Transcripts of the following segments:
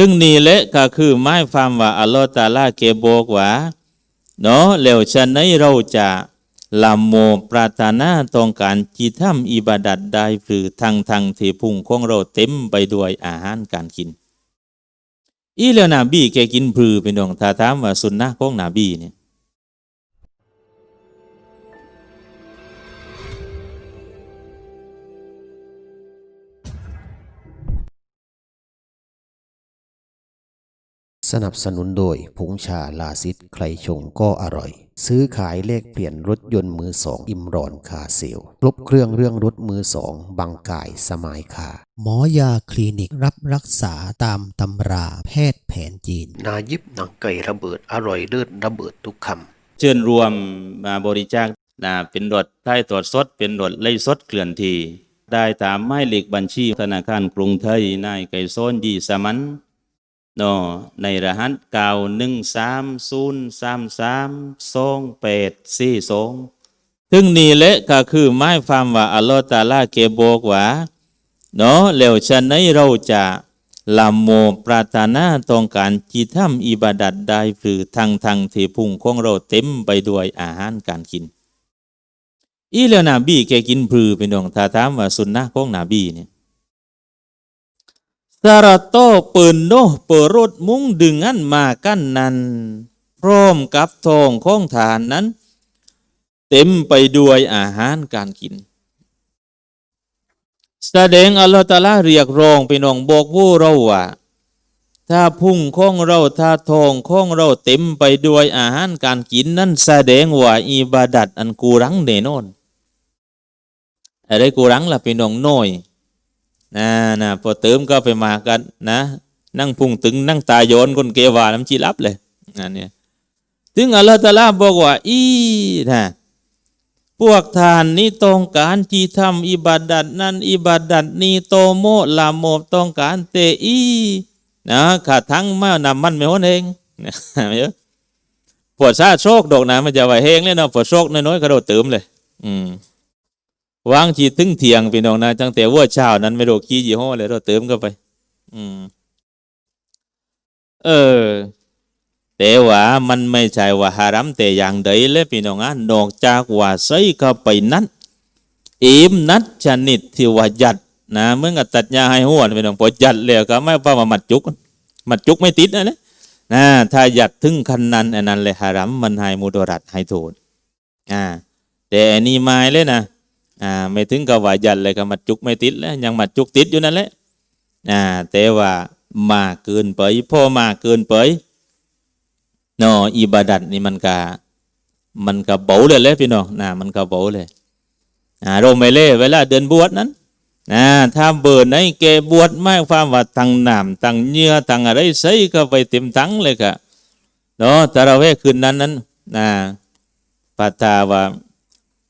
ถึงนี่แหละก็คือหมายความว่าอัลลอฮฺตาลาเกบอกว่าเนาะแล้วฉะนั้นเราจะลำโมปรารถนาต้องการจีทำอิบาดัดได้หรือทางทางที่พุงของเราเต็มไปด้วยอาหารการกิน อีแล้วนาบีแกกินพือเป็นดองถ้าถามว่าสุนนะของนาบีเนี่ย สนับสนุนโดยผงชาลาซิดใครชงก็อร่อย ซื้อขายเลขเปลี่ยนรถยนต์มือสองอิมรอนคาเซลครบเครื่องเรื่องรถมือสองบางกายสมายคาหมอยาคลินิกรับรักษาตามตำราแพทย์แผนจีน นายิบหนังไก่ระเบิดอร่อยเลิศระเบิดทุกคำเชิญรวมมาบริจาคนะเป็นรถใต้ตรวจสดเป็นรถไล่สดเคลื่อนที่ได้ตามหมายเลขบัญชีธนาคารกรุงไทยนายไก่โซนยีสมัน เนาะในรหัสเก้าหนึ่งสามศูนย์สามสามสองแปดสี่สองถึงนี้แหละก็คือหมายความว่าอัลลอฮฺตาลาเกบอกว่าเนาะแล้วฉะนั้นเราจะละโมปรารถนาต้องการจีทำอิบาดัดได้หรือทางทางที่พุงของเราเต็มไปด้วยอาหารการกิน อีแล้วนาบีแกกินพือเป็นดองถ้าถามว่าสุนนะของนาบีเนี่ย สารโตปืนโนเปิดรถมุ้งดึงอันมากั้นนั้นพร้อมกับทองของฐานนั้น เต็มไปด้วยอาหารการกิน แสดงอัลลอฮฺตะอาลาเรียกร้องไปน้องบอกผู้เราว่าถ้าพุ่งของเราถ้าทองของเราเต็มไปด้วยอาหารการกินนั้นแสดงว่าอิบาดัดอันกูรังแน่นอนอะไรกูรังล่ะพี่น้องน้อย นะนะพอเติมก็ไปมากันนะ นั่งพุ่งตึงนั่งตาโยนคนเกวาน้ำจีรับเลยนั่นเนี่ยถึงอัลลอฮฺตาลาบอกว่าอีนะพวกทานนี้ต้องการที่ทำอิบาดัดนั้นอิบาดัดนี้โตโมลาโมบต้องการเตอีนะขาดทั้งมานำมันไม่หนเองนะเยอะปวดซาโชคดอกนะมันจะไหวเฮงเลยเนาะปวดโชคน้อยๆกระโดดเติมเลย อืม วางจีถึงเถียงพี่น้องนะจังแต่ว่าเช้านั้นไม่โดดขี้ยี่ห้อเลยเราเติมเข้าไป อืม เออ แต่ว่ามันไม่ใช่ว่าฮารัมแต่อย่างใดเลยพี่น้องอะนอกจากว่าใส่เข้าไปนั้นอิมนัดชนิดที่ว่ายัดนะเมื่อกับตัดยาให้หัวพี่น้องพอยัดแล้วก็ไม่ว่ามามัดจุก มัดจุกไม่ติดนะเนี่ยนะถ้าหยัดถึงคันนั้นอันนั้นเลยฮารัมมันให้มุดรัดให้โทษอ่าแต่อันนี้ไม่เลยนะ อ่าไม่ถึงกับว่ายัดเลยก็มัดจุกไม่ติดแล้วยังมัดจุกติดอยู่นั่นแหละอ่าแต่ว่ามาเกินไปพ่อมาเกินไปเนาะอิบาดัดนี่มันก็มันก็เบาเลยเลยพี่น้องนะมันก็เบาเลยอ่าโรเมเล่เวลาเดินบวชนั้นนะถ้าเบิดในแกบวชไม่ความว่าตังน้ำตังเนื้อตังอะไรใส่ก็ไปเต็มทั้งเลยค่ะเนาะแต่เราเวคืนนั้นนั้นนะปาตาว่า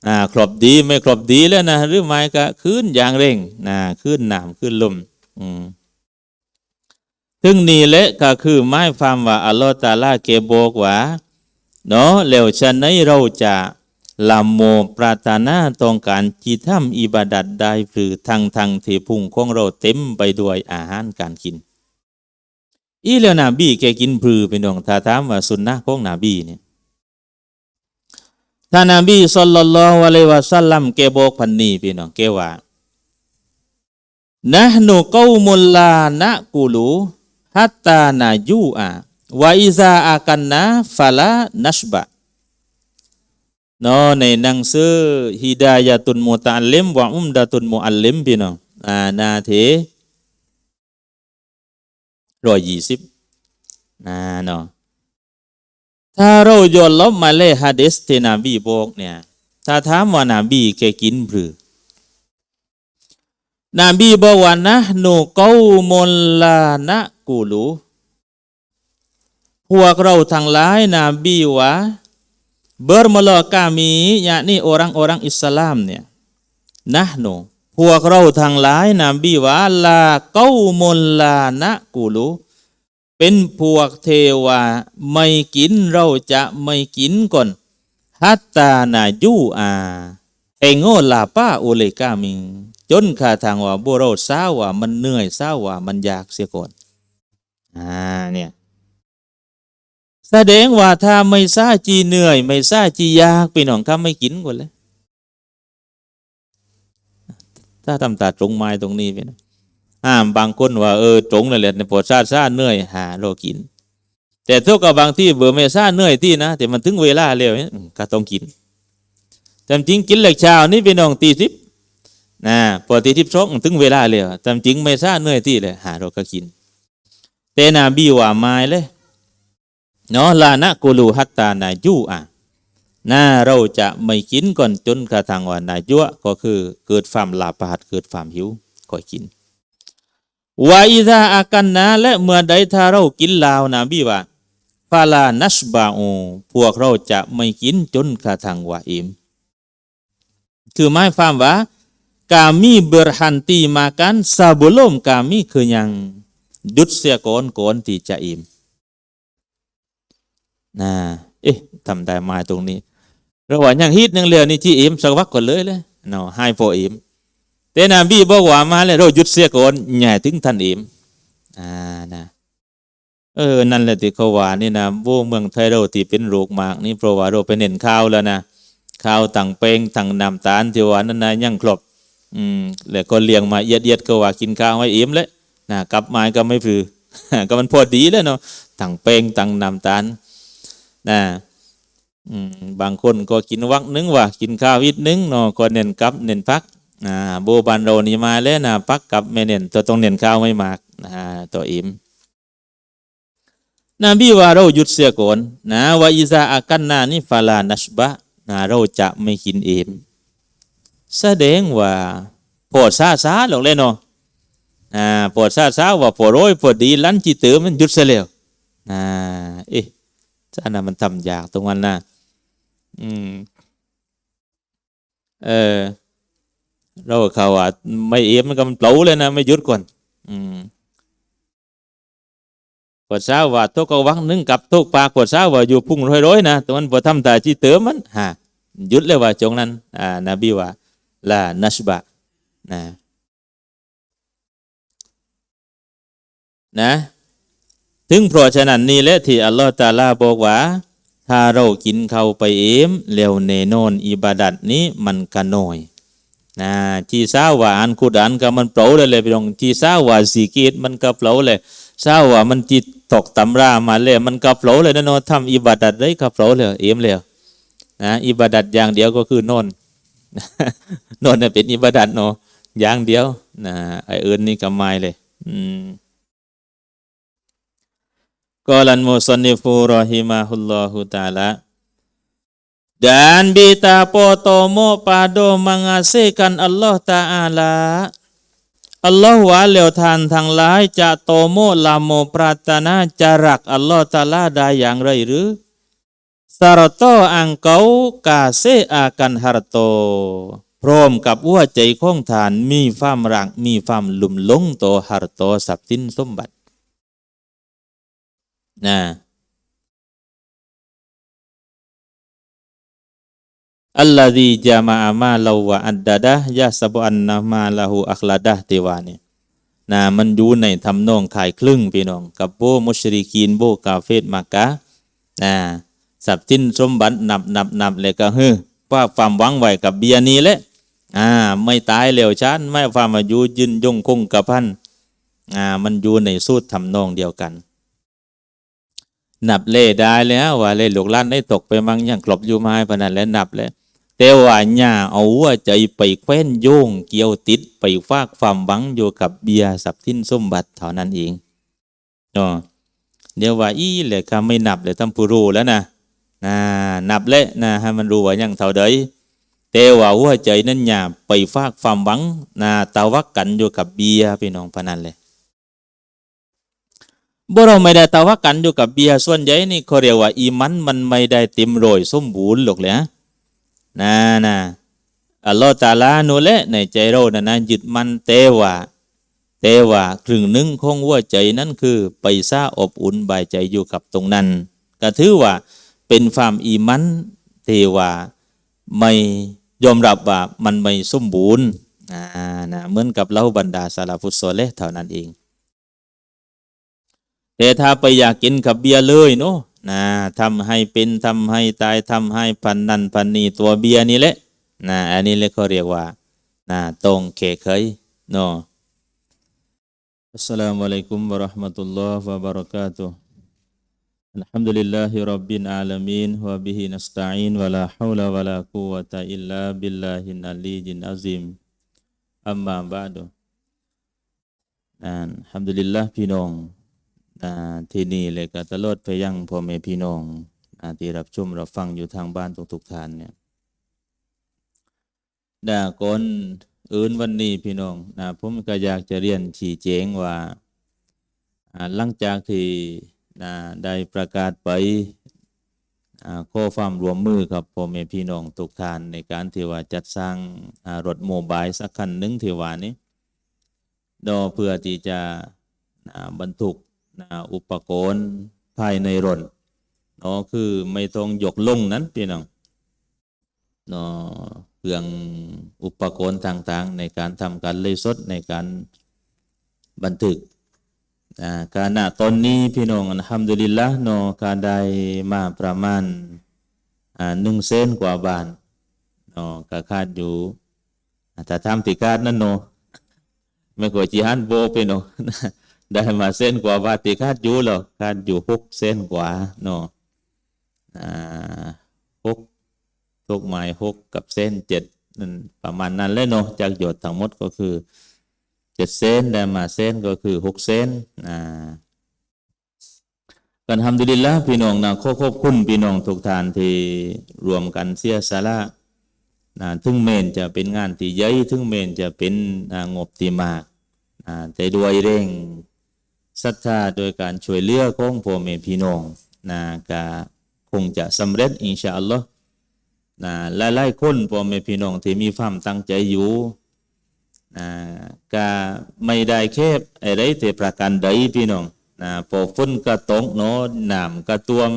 อ่าครบดีไม่ครบดีแล้วนะหรือไม่ก็ขึ้นอย่างเร่งนะขึ้นน้ำขึ้นลมอืมถึงนี้แหละก็คือหมายความว่าอัลลอฮฺตาลาเกบอกว่าเนาะแล้วฉะนั้นเราจะละโมปรารถนาต้องการจีทำอิบาดัดได้หรือทางทางที่พุงของเราเต็มไปด้วยอาหารการกิน อีแล้วนาบีแกกินพือเป็นดองถ้าถามว่าสุนนะของนาบีเนี่ย ท่านนบีสุลต่านละฮ์อะลัยวะสัลลัมแกบอกพันนี้พี่น้องแกว่านะหนูกามุลลานะกูลูฮัตตานายูอาวาอิซาอากันนะฟาลานัชบะเนาะในหนังสือฮิดายะตุนมุตะอัลลิมวะอุมดะตุนมุอัลลิมพี่น้องอ่านาเทร้อยยี่สิบอ่าเนาะ ถ้าเราย้อนลบมาเลฮะดิษที่นบีบอกเนี่ย ถ้าถามว่านาบีแกกินหรือ นบีบอกว่านะหนูเกามลลานะกูลูพวกเราทั้งหลายนบีว่า bermula kami yakni orang-orang Islam เนี่ยนะหนูพวกเราทั้งหลายนบีว่าลาเกามลลานะกูลู เป็นพวกเทวาไม่กินเราจะไม่กินก่อนฮัตตานายูอาเองโง่ลาป้าโอเลกามิง จนขาทางว่าบุเราสาว่ามันเหนื่อยสาว่ามันอยากเสียก่อนอ่าเนี่ยแสดงว่าถ้าไม่ซาจีเหนื่อย ไม่ซาจียากพี่น้องครับไม่กินก่อนเลยถ้าทำตาตรงไม้ตรงนี้พี่นะ ห้ามบางคนว่าเออตรงนั่นแหละในปวดซาซาเหนื่อยหาโลกิน แต่เทุกกับบางที่เบื่อไม่ซาเหนื่อยที่นะแต่มันถึงเวลาแล้วเนี่ยก็ต้องกินแต่จริงกินเหล็กช้านี่พี่น้องตีสิบนะพอตีสิบสองถึงเวลาแล้วแต่จริงไม่ซาเหนื่อยที่เลยหาเราก็กินแต่นาบีว่าไม้เลยเนาะลานะกูลูฮัตตานายูอะนะเราจะไม่กินก่อนจนกระทั่งว่านายั่วก็คือเกิดความลาปาดเกิดความหิวก็กิน วาอิซาอากันนะและเมื่อใดถ้าเรากินลาวนาบีว่าฟาลานัสบาโอพวกเราจะไม่กินจนกระทั่งว่าอิม คือหมายความว่า kami berhenti makan sebelum kami kenyang หยุดเสียก่อนก่อนที่จะอิ่มนะเอ๊ะทำได้มาตรงนี้ระหว่างยังฮิตยังเหลือนี่ที่อิ่มสักวักก่อนเลยเลยเนาะให้พออิ่ม แต่นบีบอกว่ามาเลยเราหยุดเสียก่อนใหญ่ถึงท่านอิ่มอ่านะเออนั่นแหละที่เขาว่านี่นะว้เมืองไทยเราที่เป็นโรคมากนี่เพราะว่าเราไปเน้นข้าวแล้วนะข้าวต่างเป้งต่างน้ำตาลที่ว่านั่นนะยังครบอืมแล้วก็เลี้ยงมาเอียดเอียดก็ว่ากินข้าวให้อิ่มแล้วนะกลับมาก็ไม่พลือก็มันพอดีแล้วเนาะตั้งเป้งตั้งน้ำตาลนะอืมบางคนก็กินวักนึงว่า กินข้าววิดนึงเนาะก็เน้นกับเน้นพัก อ่าโบบันโรนี่มาแล้วนะพักกับไม่เนนตัวต้องเน้นข้าวไม่มากนะตัวอิมนบีว่าเราหยุดเสียก่อนนะว่าอิซาอากันนานี่ฟาลานัชบะนะเราจะไม่กินเอมแสดงว่าปวดซาซาหรอกเลยเนาะอ่าปวดซาซาว่าปวดร้อยปวดดีลันจิตเตอมันหยุดเสียแล้วอ่าเอ๊ะจ้านมันทำยากตรงนั้นนะอืมเออ เราเขาว่าไม่เอ็มมันก็มันเปล่าเลยนะไม่หยุดก่อน อืมปวดซาว่าทุกวังนึงกับทุกปากปวดซาว่าอยู่พุ่งร้อยๆนะแต่มันปวดทำแต่จิตเตอมันฮะหยุดเลยว่าจงนั้นอ่านบีว่าลานัชบะนะนะถึงเพราะฉะนั้นนี่แหละที่อัลลอฮฺตาลาบอกว่า ถ้าเรากินเข้าไปเอมเร็วเนโนนอิบาดัดนี้มันก็น้อย นะที่ซาว่าอันคุดอันก็มันเปล่าเลยเลยพี่น้องที่ซาว่าสีกีดมันก็เปล่าเลยซาว่ามันจิตตกตำรามาเลยมันก็เปล่าเลยนะนอะทำอิบาดัดได้ก็เปล่าเลยเอ็มเลยนะอิบาดัดอย่างเดียวก็คือนอนโนนน่ะเป็นอิบาดัดเนาะอย่างเดียวนะไออื่นนี่ก็ไม่เลยอืมกอลันมุสนิฟูรอฮิมาฮุลลอฮุตาลา dan bita potomo pado mengasihkan Allah Ta'ala Allah ว่าแล้วทานทั้งหลายจะโตโมลาโมปรารถนาจะรักอัลลอฮ์ตาลาได้อย่างไรหรือ Sarto engkau kasih akan harto พร้อมกับหัวใจของทานมีความรักมีความลุ่มหลงต่อหารโตทรัพย์สินสมบัตินะ อัลลอฮีจามาอามาลาวะอัดดาดะยาสบอันนามาลาหูอัคลาดะเทวานี่นะมันอยู่ในทำนองขายครึ่งพี่น้อง กับโบมุชริกีนโบกาเฟตมักะนะทรัพย์สินสมบัตินับนับนับเลยก็เฮ้อว่าความหวังไว้กับเบียร์นี้แหละอ่าไม่ตายแล้วชันไม่ความอายุยืนยงคงกับพันอ่ามันอยู่ในสูตรทำนองเดียวกัน นับเล่ได้แล้วว่าเล่ลูกล้านได้ตกไปมั่งยังกลบอยู่ไม้พนันแล้วนับแล้ว แต่ว่าหญ้าเอาหัวใจไปแคว้นโยงเกี่ยวติดไปฟากความหวังอยู่กับเบียร์ทรัพย์สินสมบัติเท่านั้นเองเนาะเดี๋ยวว่าอีเลยคำไม่นับเลยทำผู้รู้แล้วนะนะนับเลยนะให้มันรู้ว่ายังเท่าใดแต่ว่าหัวใจนั้นหญ้าไปฟากความหวังนะตาวักกันอยู่กับเบียพี่น้องพนันเลยบ่เราไม่ได้ตาว่ากันอยู่กับเบียส่วนใหญ่นี่เขาเรียกว่าอีมันมันไม่ได้เต็มโรยสมบูรณ์หรอกเลยนะ นะนะอัลลอฮฺตาลาโนแหละในใจเรานะนะยึดมันแต่ว่าแต่ว่าครึ่งหนึ่งของหัวใจนั้นคือ ไปซาอบอุ่นบายใจอยู่กับตรงนั้น ก็ถือว่าเป็นความอีมันที่ว่าไม่ยอมรับว่ามันไม่สมบูรณ์อ่านะเหมือนกับเราบรรดาสาลาฟุตโซเลเท่านั้นเองแต่ถ้าไปอยากกินกับเบียร์เลยเนาะ นะทำให้เป็นทำให้ตายทำให้พันนันพันนีตัวเบียร์นี่แหละนะอันนี้เลยเขาเรียกว่านะตรงเขเคยเนาะอัสสลามุอะลัยกุมวะเราะห์มะตุลลอฮ์วะบะเราะกาตุฮ์ الحمد لله رب العالمين وبه نستعين ولا حول ولا قوة إلا بالله العلي العظيم أما بعد อ่าอัลฮัมดุลิลละพี่น้องอ่า ที่นี่เลยก็ตลอดไปยังพ่อแม่พี่น้องอที่รับชมรับฟังอยู่ทางบ้านทุกๆท่านเนี่ยด่าก่อนอื่นวันนี้พี่น้องนะผมก็อยากจะเรียนชี้แจงว่าหลังจากที่นะได้ประกาศไปข้อความรวมมือกับพ่อแม่พี่น้องทุกท่านในการที่ว่าจัดสร้างรถโมบายสักคันหนึ่งที่ว่านี้ดอเพื่อที่จะบรรทุก นะอุปกรณ์ภายในรถเนาะคือไม่ต้องยกลงนั้นพี่น้องเนาะเครื่องอุปกรณ์ต่างๆ ในการทำการเลยสดในการบันทึกนะการณตอนนี้พี่น้องอัลฮัมดุลิลละเนาะการได้มาประมาณอ่าหนึ่งเซนกว่าบาทเนาะก็คาดอยู่ถ้าทำติการนั่นเนาะไม่กว่าจีฮันโบไปเนาะ ได้มาเส้นกว่าบาติคาดอยู่หรอกคาดอยู่หกเส้นกว่าเนาะหกทุกไม้หกกับเส้นเจ็ดนั่นประมาณนั้นเลยเนาะจากหยดทั้งหมดก็คือเจ็ดเส้นได้มาเส้นก็คือหกเส้นอ่ากันทำดุลิละพี่น้องนะขอขอบคุณพี่น้องทุกท่านที่รวมกันเสียสาระนะถึงเมนจะเป็นงานที่ใหญ่ถึงเมนจะเป็นงบที่มากแต่ด้วยเร่ง ศรัทธาโดยการช่วยเหลือของพ่อแม่พี่น้องนะก็คงจะสำเร็จอินชาอัลลอฮ์นะหลายๆคนพ่อแม่พี่น้องที่มีความตั้งใจอยู่นะก็ไม่ได้แค่อะไรแต่ประการใดพี่น้องนะพอฝนก็ตกเนาะน้ำก็ท่วม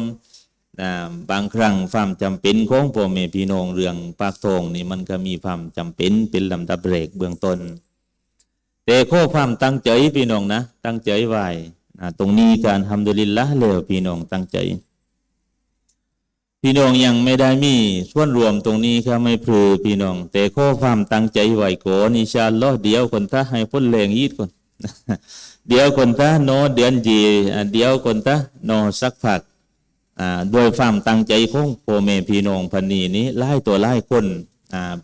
นะบางครั้งความจำเป็นของพ่อแม่พี่น้องเรื่องปากทองนี่มันก็มีความจำเป็นเป็นลำดับเรกเบื้องต้น แต่ข้อความตั้งใจพี่น้องนะ ตั้งใจไว้ตรงนี้การทำดุลิลละแล้วพี่น้องตั้งใจ พี่น้องยังไม่ได้มีส่วนรวมตรงนี้ครับไม่พลือพี่น้อง แต่ข้อความตั้งใจไว้ก่อนอิชาลอเดียวคนท่าให้พ้นแรงยีดก่อนเดียวคนท่าโนเดือนจีเดียวคนท่าโนสักผักอ่าโดยความตั้งใจของพ่อแม่พี่น้องพันนีนี้ไล่ตัวไล่คน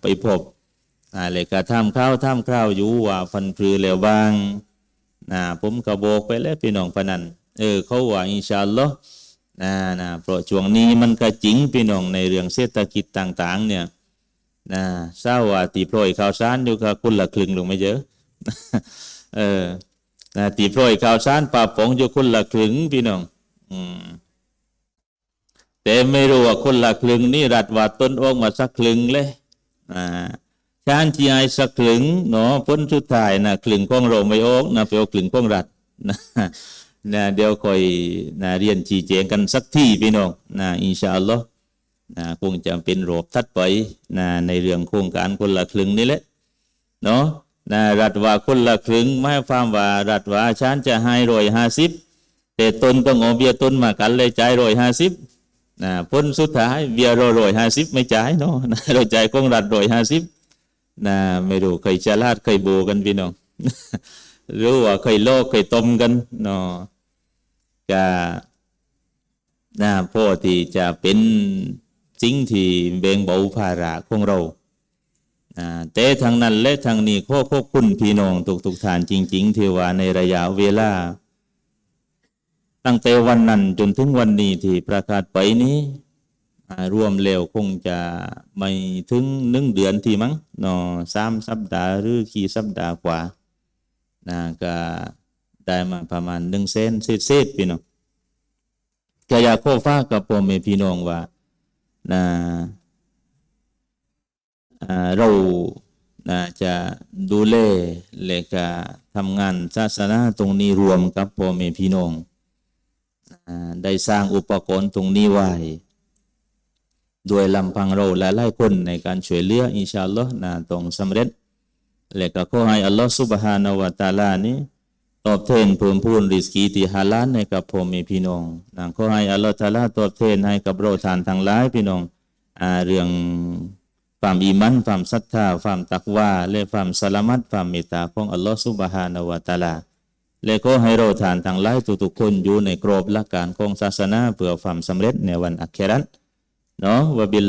ไปพบ อ่าเลยก็ทำข้าวทำข้าวอยู่ว่าฟันพลือแล้วบางนะผมก็บอกไปแล้วพี่น้องพนันเออเขาว่าอินชาอัลลอฮ์นะนะเพราะช่วงนี้มันก็จริงพี่น้องในเรื่องเศรษฐกิจต่าง ๆ เนี่ยนะทราว่าตีโปรยข่าวสารอยู่กับคนละครึ่งลงไม่เยอะเออนะตีโปรยข่าวสารป่าปงอยู่คนละครึ่งพี่น้อง อืมแต่ไม่รู้ว่าคนละคลึงนี่รัดว่าต้นโอกมาสักคลึงเลย อ่า ชานที่ไอสักคลึงเนาะพ้นสุดท้ายนะคลึงข้องเราไม่โอกนะไปเอาคลึงข้องรัดนะนะเดี๋ยวคอยนะเรียนชี้แจงกันสักที่พี่น้องนะอินชาอัลลอฮ์นะคงจะเป็นโรบทัดไปนะในเรื่องโครงการคนละคลึงนี่แหละเนาะนะรัดว่าคนละคลึงไม่ความว่ารัดว่าฉันจะให้รอยห้าสิบแต่ตนต้องเอาเบียต้นมากันเลยจ่ายรอยห้าสิบนะพ้นสุดท้ายเบียร์โรยห้าสิบไม่จ่ายเนาะเราจ่ายกองรัดโรยห้าสิบ นะไม่รู้เคยฉลาดเคยโบกันพี่น้องหรือว่าเคยโลกเคยต้มกันเนาะก็นะพ่อที่จะเป็นสิ่งที่เบ่งเบาภาระของเรานะแต่ทางนั้นและทางนี้ขอขอคุณพี่น้องทุกทุกๆท่านจริงๆที่ว่าในระยะเวลา ตั้งแต่วันนั้นจนถึงวันนี้ที่ประกาศไปนี้ รวมเร็วคงจะไม่ถึงหนึ่งเดือนที่มั้งเนาะสามสัปดาห์หรือกี่สัปดาห์กว่านะก็ได้มาประมาณหนึ่งเซนเศษๆพี่น้องก็อยากขอฟ้ากับพ่อแม่พี่น้องว่านะอ่าเรานะจะดูแลและก็ทำงานศาสนาตรงนี้รวมกับพ่อแม่พี่น้องได้สร้างอุปกรณ์ตรงนี้ไว้ ด้วยลำพังเราและไล่คนในการช่วยเหลืออินชาอัลลอฮ์นะตรงสำเร็จ และก็ขอให้อัลลอฮ์สุบฮานาวะตาลานี้ตอบแทนเพิ่มพูนริสกีติฮาลานในกับผมมีพี่น้องนะขอให้อัลลอฮ์ตาลาตอบแทนให้กับเราทานทางหลายพี่น้องอเรื่องความอิมันความศรัทธาความตักว่าและความสลามัดความเมตตาของอัลลอฮ์สุบฮานาวะตาลาและก็ให้เราทานทางหลายทุกๆคนอยู่ในกรอบหลักการของศาสนาเพื่อความสำเร็จในวันอัครา ตเนาะวะบิ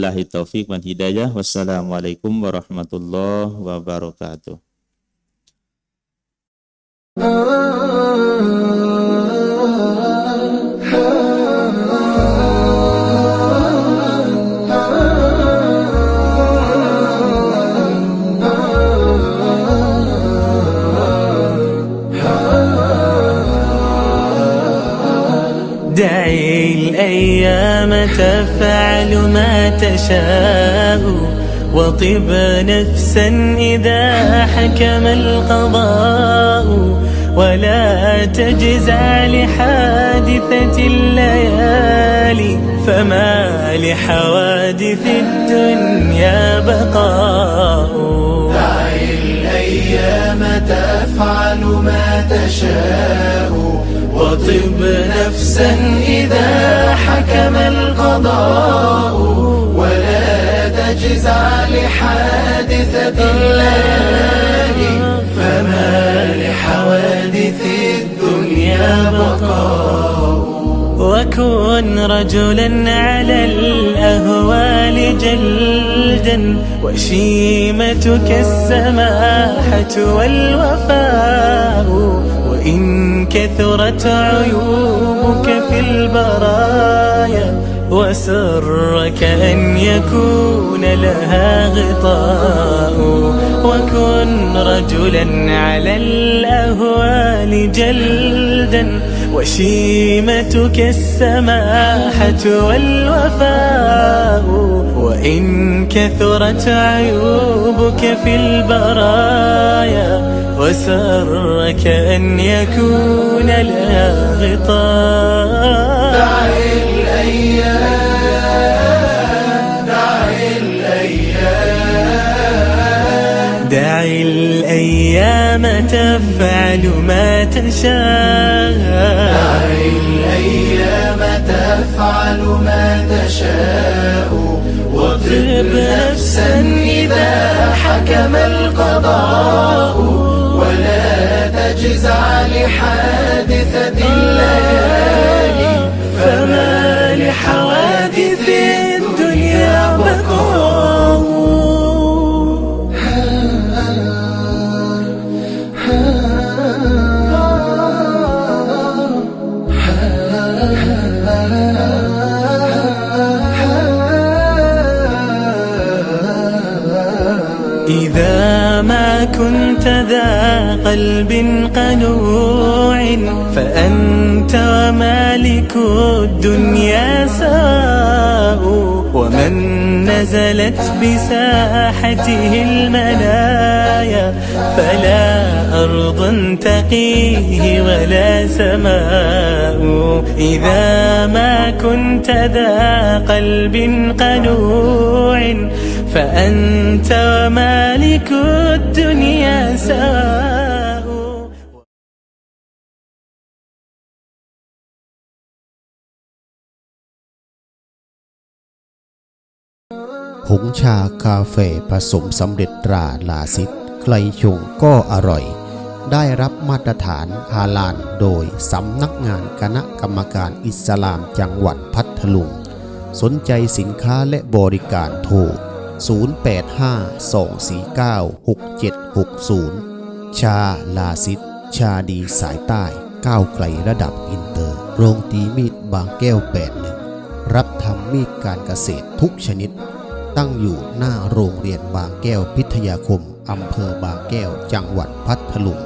الأيام تفعل ما تشاء وطب نفسا إذا حكم القضاء. ولا تجزع لحادثة الليالي فما لحوادث الدنيا بقاء. دعي الأيام تفعل ما تشاء. وطب نفسا إذا حكم القضاء ولا تجزع لحادثة الليالي فما لحوادث الدنيا بقاء. وكن رجلا على الأهوال جلدا وشيمتك السماحة والوفاء. وإن كثرت عيوبك في البرايا وسرك أن يكون لها غطاء وكن رجلا على الأهوال جلدا وشيمتك السماحة والوفاء وإن كثرت عيوبك في البرايا وسرك أن يكون لها غطاء دعي الأيام. الأيام تفعل ما تشاء دعي الأيام تفعل ما تشاء. واضرب نفسا إذا حكم القضاء. ولا تجزع لحادثة الليالي. فما لحوادث قلب قنوع فأنت ومالك الدنيا سواء ومن نزلت بساحته المنايا فلا أرض تقيه ولا سماء. إذا ما كنت ذا قلب قنوع فأنت ومالك الدنيا سواء ผงชาคาเฟ่ผสมสำเร็จตราลาซิดใครชงก็อร่อย ได้รับมาตรฐานฮาลานโดยสำนักงานคณะกรรมการอิสลามจังหวัดพัทลุง สนใจสินค้าและบริการโทร 0852496760 ชาลาซิดชาดีสายใต้ ก้าวไกลระดับอินเตอร์ โรงตีมีดบางแก้ว81รับทำมีดการเกษตรทุกชนิด ตั้งอยู่หน้าโรงเรียนบางแก้วพิทยาคม อำเภอบางแก้ว จังหวัดพัทลุง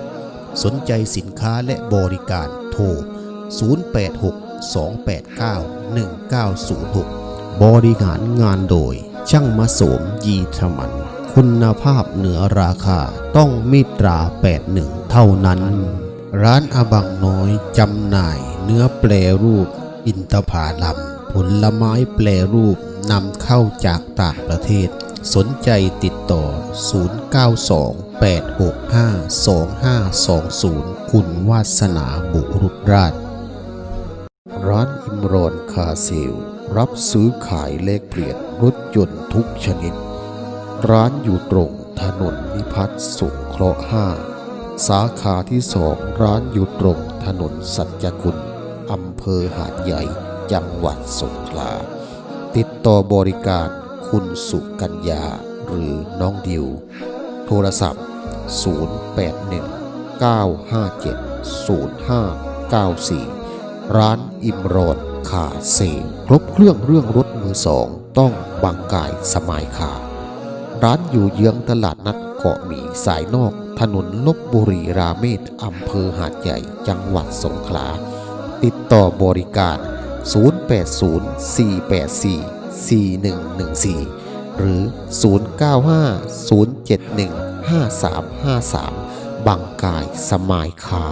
สนใจสินค้าและบริการโทร 0862891906 บริหารงานโดย ช่างมาโสมยีธมัน คุณภาพเหนือราคาต้องมีตรา 81 เท่านั้น ร้านอาบังน้อยจำหน่ายเนื้อแปรรูป อินทผาลัมผลไม้แปรรูป นำเข้าจากต่างประเทศ สนใจติดต่อ 0928652520 คุณวาสนาบุรุษราช ร้านอิมรอนคาเซล รับซื้อขายเลขเปลี่ยนรถยนต์ทุกชนิด ร้านอยู่ตรงถนนนิพัฒน์สงเคราะห์5สาขาที่สองร้านอยู่ตรงถนนสัจกุลอำเภอหาดใหญ่ จังหวัดสงขลา ติดต่อบริการคุณสุกัญญาหรือน้องดิว โทรศัพท์ 081 957 0594 ร้านอิมรอนคาเซลครบเครื่องเรื่องรถมือสอง ต้องบางกายสมายคาร้านอยู่เยื้องตลาดนัดเกาะหมีสายนอก ถนนลบบุรีราเมศอำเภอหาดใหญ่ จังหวัดสงขลา ติดต่อบริการ 080-484-4114 หรือ 095-071-5353 บางกายสมายคา